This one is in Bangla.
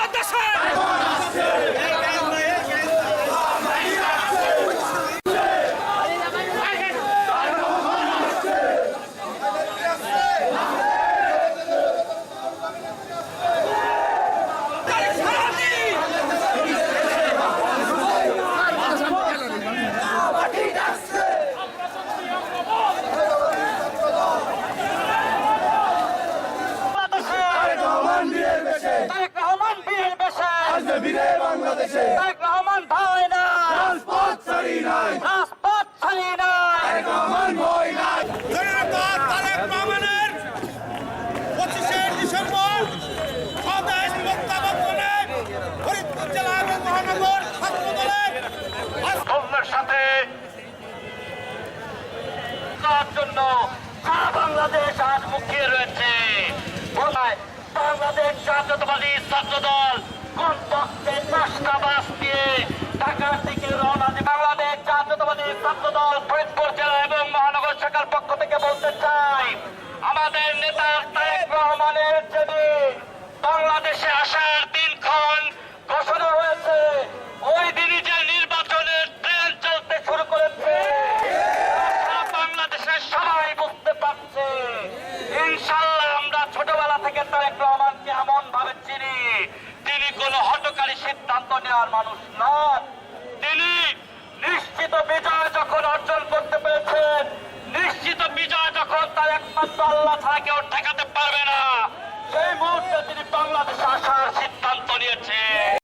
왔다 살! নাই। তারেক ডিসেম্বর স্বদেশ প্রত্যাবর্তনে ফরিদপুর মহানগর সাথে তার জন্য বাংলাদেশ আজ মুখিয়ে রয়েছে। বাংলাদেশ জাতীয়তাবাদী জাতীয়তাবাদী ছাত্র দল ফরিদপুর জেলা এবং মহানগর শাখার পক্ষ থেকে বলতে চাই, আমাদের নেতা তারেক রহমানের যেদিন বাংলাদেশে আসার দিনক্ষণ ঘোষণা হয়েছে, ওই দিনই যে নির্বাচনের ট্রেন চলতে শুরু করেছে বাংলাদেশের সবাই বুঝতে পারছে। ইনশাল্লাহ আমরা ছোটবেলা থেকে তারেক রহমানকে এমন ভাবে চিনি তিনি কোন হটকারী সিদ্ধান্ত নেওয়ার মানুষ নন। ছাড়া কেউ ঠেকাতে পারবে না। সেই মুহূর্তে তিনি বাংলাদেশে আসার সিদ্ধান্ত নিয়েছেন।